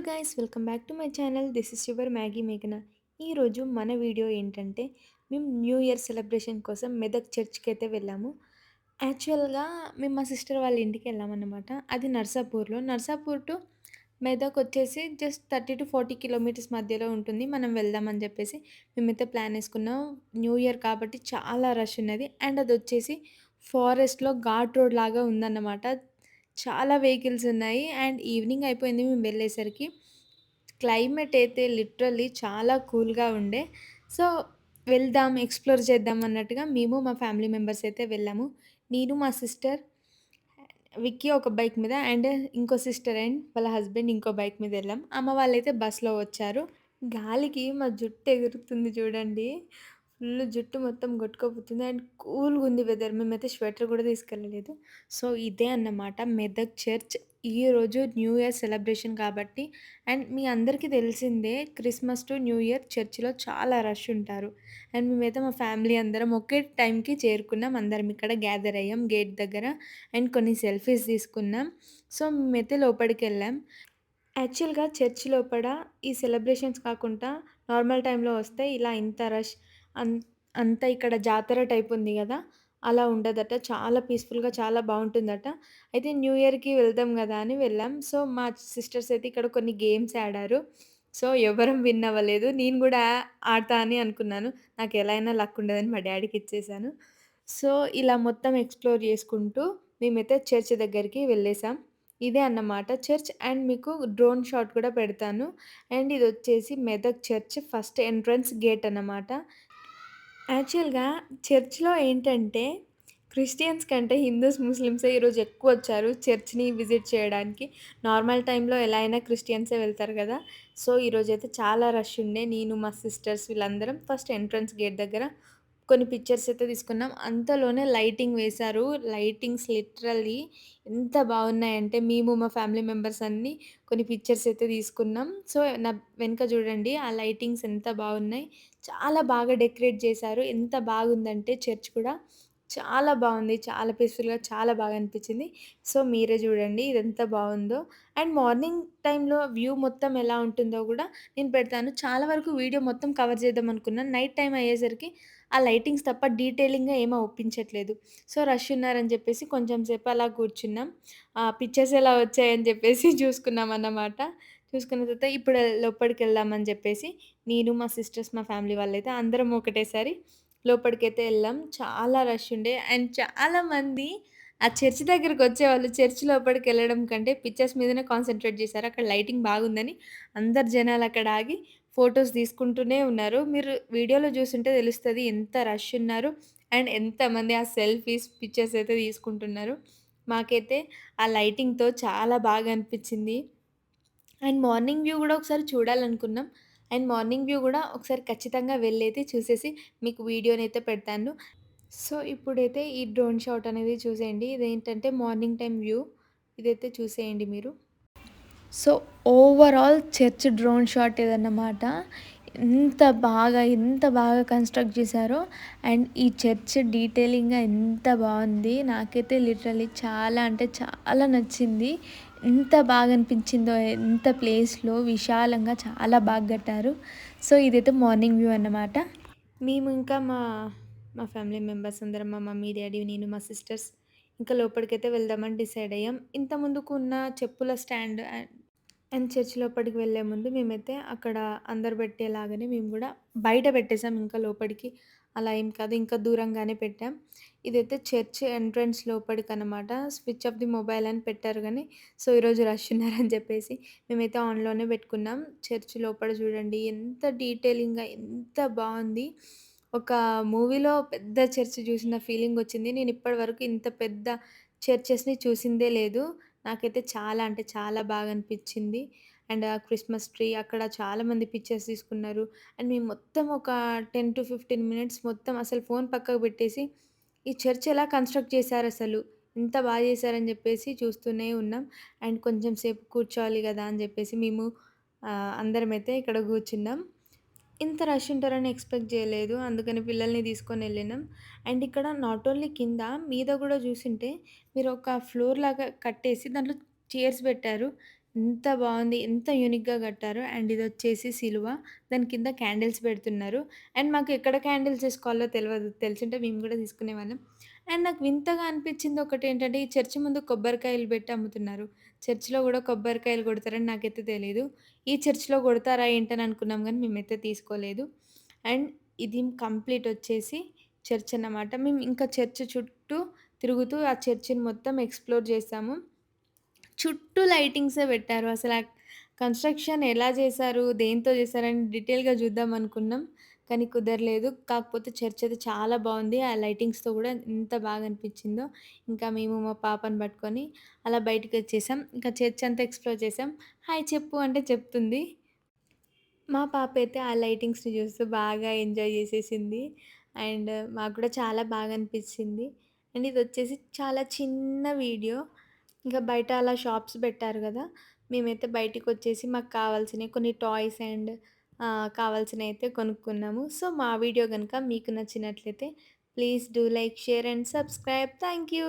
Hello guys welcome back to my channel this is your Maggie మేఘన ఈరోజు మన video ఏంటంటే మేము న్యూ ఇయర్ సెలబ్రేషన్ కోసం మెదక్ చర్చ్కి అయితే వెళ్ళాము. యాక్చువల్గా మేము మా సిస్టర్ వాళ్ళ ఇంటికి వెళ్ళామన్నమాట అది నర్సాపూర్లో. నర్సాపూర్ టు మెదక్ వచ్చేసి just thirty to forty kilometers మధ్యలో ఉంటుంది. మనం వెళ్దామని చెప్పేసి మేమైతే ప్లాన్ వేసుకున్నాం. న్యూ ఇయర్ కాబట్టి చాలా రష్ ఉన్నది. అండ్ అది వచ్చేసి ఫారెస్ట్లో ఘాట్ రోడ్ లాగా ఉందన్నమాట. చాలా వెహికల్స్ ఉన్నాయి. అండ్ ఈవినింగ్ అయిపోయింది మేము వెళ్ళేసరికి. క్లైమేట్ అయితే లిటరల్లీ చాలా కూల్గా ఉండే. సో వెళ్దాం ఎక్స్ప్లోర్ చేద్దాం అన్నట్టుగా మేము మా ఫ్యామిలీ మెంబర్స్ అయితే వెళ్ళాము. నేను మా సిస్టర్ విక్కీ ఒక బైక్ మీద అండ్ ఇంకో సిస్టర్ అండ్ వాళ్ళ హస్బెండ్ ఇంకో బైక్ మీద వెళ్ళాం. అమ్మ వాళ్ళైతే బస్లో వచ్చారు. గాలికి మా జుట్టు ఎగురుతుంది చూడండి. ఫుల్ జుట్టు మొత్తం కొట్టుకోపోతుంది అండ్ కూల్గా ఉంది వెదర్. మేమైతే స్వెటర్ కూడా తీసుకెళ్ళలేదు. సో ఇదే అన్నమాట మెదక్ చర్చ్. ఈరోజు న్యూ ఇయర్ సెలబ్రేషన్ కాబట్టి. అండ్ మీ అందరికీ తెలిసిందే క్రిస్మస్ టు న్యూ ఇయర్ చర్చిలో చాలా రష్ ఉంటారు. అండ్ మేమైతే మా ఫ్యామిలీ అందరం ఒకే టైంకి చేరుకున్నాం. అందరం ఇక్కడ గ్యాదర్ అయ్యాం గేట్ దగ్గర. అండ్ కొన్ని సెల్ఫీస్ తీసుకున్నాం. సో మేమైతే లోపలికి వెళ్ళాం. యాక్చువల్గా చర్చ్ లోపల ఈ సెలబ్రేషన్స్ కాకుండా నార్మల్ టైంలో వస్తే ఇలా ఇంత రష్. అన్ అంతా ఇక్కడ జాతర టైప్ ఉంది కదా అలా ఉండదట. చాలా పీస్ఫుల్గా చాలా బాగుంటుందట. అయితే న్యూ ఇయర్కి వెళ్దాం కదా అని వెళ్ళాం. సో మా సిస్టర్స్ అయితే ఇక్కడ కొన్ని గేమ్స్ ఆడారు. సో ఎవరం విన్ అవ్వలేదు. నేను కూడా ఆడతా అని అనుకున్నాను. నాకు ఎలా అయినా లక్ ఉండదని మా డాడీకి ఇచ్చేసాను. సో ఇలా మొత్తం ఎక్స్ప్లోర్ చేసుకుంటూ మేమైతే చర్చ్ దగ్గరికి వెళ్ళేసాం. ఇదే అన్నమాట. చర్చ్ అండ్ మీకు డ్రోన్ షాట్ కూడా పెడతాను. అండ్ ఇది వచ్చేసి Medak church first entrance gate అన్నమాట. యాక్చువల్‌గా చర్చ్‌లో ఏంటంటే, క్రిస్టియన్స్ కంటే హిందూస్, ముస్లిమ్సే ఈరోజు ఎక్కువ వచ్చారు చర్చ్‌ని విజిట్ చేయడానికి. నార్మల్ టైంలో ఎలా అయినా క్రిస్టియన్సే వెళ్తారు కదా! సో, ఈరోజైతే చాలా రష్ ఉండే. నేను, మా సిస్టర్స్ వీళ్ళందరం ఫస్ట్ ఎంట్రన్స్ గేట్ దగ్గర కొన్ని పిక్చర్స్ అయితే తీసుకున్నాం. అంతలోనే లైటింగ్ వేశారు. లైటింగ్స్ లిటరల్లీ ఎంత బాగున్నాయంటే, మేము మా ఫ్యామిలీ మెంబర్స్ అన్నీ కొన్ని పిక్చర్స్ అయితే తీసుకున్నాం. సో, నా వెనుక చూడండి ఆ లైటింగ్స్ ఎంత బాగున్నాయి. చాలా బాగా డెకరేట్ చేశారు. ఎంత బాగుందంటే చర్చ్ కూడా చాలా బాగుంది. చాలా పీస్‌ఫుల్‌గా చాలా బాగా అనిపించింది. సో, మీరే చూడండి ఇదెంత బాగుందో. అండ్ మార్నింగ్ టైంలో వ్యూ మొత్తం ఎలా ఉంటుందో కూడా నేను పెడతాను. చాలా వరకు వీడియో మొత్తం కవర్ చేద్దాం అనుకున్నాను. నైట్ టైం అయ్యేసరికి ఆ లైటింగ్స్ తప్ప డీటెయిలింగ్‌గా ఏమో ఒప్పించట్లేదు. సో, రష్ ఉన్నారని చెప్పేసి కొంచెం సేపు అలా కూర్చున్నాం. ఆ పిక్చర్స్ ఎలా వచ్చాయని చెప్పేసి చూసుకున్నాం అన్నమాట చూసుకున్న తర్వాత ఇప్పుడు లోపలికి వెళ్దామని చెప్పేసి నేను, మా సిస్టర్స్, మా ఫ్యామిలీ వాళ్ళైతే అందరం ఒకటేసారి లోపలికైతే వెళ్ళాం చాలా రష్ ఉండే అండ్ చాలామంది ఆ చర్చ్ చర్చి చర్చ్ లోపలికెళ్ళడం కంటే పిక్చర్స్ మీదనే కాన్సంట్రేట్ చేశారు. అక్కడ లైటింగ్ బాగుందని అందరు జనాలు అక్కడ ఆగి ఫొటోస్ తీసుకుంటూనే ఉన్నారు. మీరు వీడియోలో చూస్తుంటే తెలుస్తుంది ఎంత రష్ ఉన్నారు అండ్ ఎంతమంది ఆ సెల్ఫీస్, పిక్చర్స్ అయితే తీసుకుంటున్నారు. మాకైతే ఆ లైటింగ్‌తో చాలా బాగా అనిపించింది. అండ్ మార్నింగ్ వ్యూ కూడా ఒకసారి చూడాలనుకున్నాం. అండ్ మార్నింగ్ వ్యూ కూడా ఒకసారి ఖచ్చితంగా వెళ్ళైతే చూసేసి మీకు వీడియోనైతే పెడతాను. సో, ఇప్పుడైతే ఈ డ్రోన్ షాట్ అనేది చూసేయండి. ఇదేంటంటే మార్నింగ్ టైం వ్యూ. ఇదైతే చూసేయండి మీరు. So, overall church drone shot ఏదన్నమాట ఎంత బాగా, ఎంత బాగా కన్‌స్ట్రక్ట్ చేశారో అండ్ ఈ చర్చ్ డీటెయిలింగ్‌గా ఎంత బాగుంది. నాకైతే లిటరలీ చాలా అంటే చాలా నచ్చింది. ఎంత బాగా అనిపించిందో ఎంత ప్లేస్‌లో విశాలంగా చాలా బాగా కట్టారు. సో, ఇదైతే మార్నింగ్ వ్యూ అన్నమాట. మేము ఇంకా మా మా ఫ్యామిలీ మెంబర్స్ అందరం మా మమ్మీ, డాడీ నేను, మా సిస్టర్స్ ఇంకా లోపలికైతే వెళ్దామని డిసైడ్ అయ్యాం. ఇంత ముందుకు ఉన్న చెప్పుల స్టాండ్ అండ్ చర్చ్ లోపలికి వెళ్ళే ముందు మేమైతే అక్కడ అందరు పెట్టేలాగానే మేము కూడా బయట పెట్టేసాం ఇంకా లోపలికి అలా ఏం కాదు ఇంకా దూరంగానే పెట్టాం. ఇదైతే చర్చ్ ఎంట్రన్స్ లోపలికి అనమాట స్విచ్ ఆఫ్ ది మొబైల్ అని పెట్టారు కానీ సో, ఈరోజు రష్ ఉన్నారని చెప్పేసి మేమైతే ఆన్‌లోనే పెట్టుకున్నాం. చర్చ్ లోపల చూడండి ఎంత డీటెయిలింగ్‌గా ఎంత బాగుంది. ఒక మూవీలో పెద్ద చర్చ్ చూసిన ఫీలింగ్ వచ్చింది. నేను ఇప్పటి వరకు ఇంత పెద్ద చర్చెస్‌ని చూసిందే లేదు. నాకైతే చాలా అంటే చాలా బాగా అనిపించింది. అండ్ ఆ క్రిస్మస్ ట్రీ అక్కడ చాలామంది పిక్చర్స్ తీసుకున్నారు. అండ్ మేము మొత్తం ఒక 10-15 మినిట్స్ మొత్తం అసలు ఫోన్ పక్కకు పెట్టేసి ఈ చర్చ్ ఎలా కన్‌స్ట్రక్ట్ చేశారసలు. ఎంత బాగా చేశారని చెప్పేసి చూస్తూనే ఉన్నాం. అండ్ కొంచెం సేపు కూర్చోవాలి కదా అని చెప్పేసి మేము ఆహ్, అందరమైతే ఇక్కడ కూర్చున్నాం. ఇంత రష్ ఉంటారని ఎక్స్‌పెక్ట్ చేయలేదు. అందుకని పిల్లల్ని తీసుకొని వెళ్ళినాం అండ్ ఇక్కడ నాట్ ఓన్లీ కింద మీద కూడా చూసుంటే మీరు ఒక ఫ్లోర్ లాగా కట్టేసి దాంట్లో చైర్స్ పెట్టారు. ఎంత బాగుంది ఎంత యూనిక్‌గా కట్టారు అండ్ ఇది వచ్చేసి సిలువ. దాని కింద క్యాండిల్స్ పెడుతున్నారు. అండ్ మాకు ఎక్కడ క్యాండిల్స్ ఏసుకోవాలో తెలియదు తెలిసింటే మేము కూడా తీసుకునే వాళ్ళం అండ్ నాకు వింతగా అనిపించింది ఒకటేంటంటే ఈ చర్చి ముందు కొబ్బరికాయలు పెట్టి అమ్ముతున్నారు. చర్చ్‌లో గూడా కొబ్బరికాయలు కొడతారని నాకైతే తెలీదు. ఈ చర్చ్‌లో కొడతారా ఏంటని అనుకున్నాం గానీ మేమైతే తీసుకోలేదు. అండ్ ఇది కంప్లీట్ వచ్చేసి చర్చ్ అన్నమాట. మేము ఇంకా చర్చ్ చుట్టూ తిరుగుతూ ఆ చర్చిని మొత్తం ఎక్స్‌ప్లోర్ చేసాము. చుట్టూ లైటింగ్సే పెట్టారు. అసల ఆ కన్‌స్ట్రక్షన్ ఎలా చేశారు? దేనితో చేశారని డీటెయిల్‌గా చూద్దాం అనుకున్నాం. కానీ కుదరలేదు. కాకపోతే చర్చ్ అయితే చాలా బాగుంది ఆ లైటింగ్స్‌తో కూడా ఎంత బాగా అనిపించిందో. ఇంకా మేము మా పాపని పట్టుకొని అలా బయటికొచ్చేసాం. ఇంకా చర్చ్ అంతా ఎక్స్‌ప్లోర్ చేసాం. హాయ్ చెప్పు అంటే చెప్తుంది. మా పాప అయితే ఆ లైటింగ్స్‌ని చూస్తూ బాగా ఎంజాయ్ చేసేసింది. అండ్ మాకు కూడా చాలా బాగా అనిపించింది. అండ్ ఇది వచ్చేసి చాలా చిన్న వీడియో. ఇంకా బయట అలా షాప్స్ పెట్టారు కదా మేమైతే బయటికొచ్చేసి మాకు కావాల్సినవి కొన్ని టాయ్స్ అండ్ కావాల్సిన అయితే కొనుక్కున్నాము. సో, మా వీడియో కనుక మీకు నచ్చినట్లయితే please do like, share and subscribe. Thank you.